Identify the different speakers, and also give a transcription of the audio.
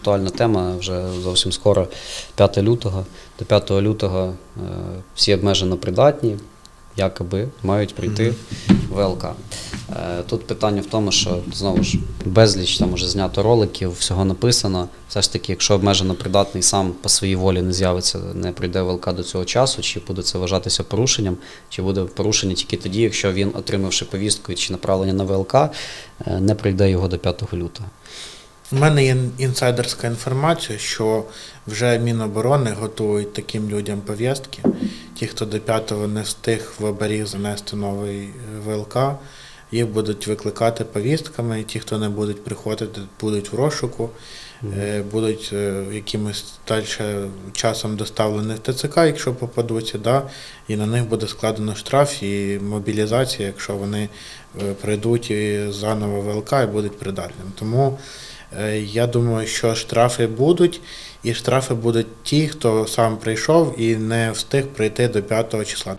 Speaker 1: актуальна тема. Вже зовсім скоро 5 лютого. До 5 лютого е, всі обмежено придатні, якоби мають прийти в ВЛК. Е, Тут питання в тому, що знову ж безліч там уже знято роликів, всього написано. Все ж таки, якщо обмежено придатний сам по своїй волі не з'явиться, не прийде в ВЛК до цього часу, чи буде це вважатися порушенням, чи буде порушення тільки тоді, якщо він, отримавши повістку чи направлення на ВЛК, е, не прийде його до 5 лютого.
Speaker 2: У мене є інсайдерська інформація, що вже Міноборони готують таким людям пов'язки. Ті, хто до 5-го не встиг в оберіг занести новий е, ВЛК, їх будуть викликати повістками. Ті, хто не будуть приходити, будуть в розшуку, е, будуть е, якимось далі часом доставлені в ТЦК, якщо попадуться, да, і на них буде складено штраф і мобілізація, якщо вони прийдуть і заново ВЛК і будуть придатними. Тому Я думаю, що штрафи будуть, і штрафи будуть ті, хто сам прийшов і не встиг прийти до 5 числа.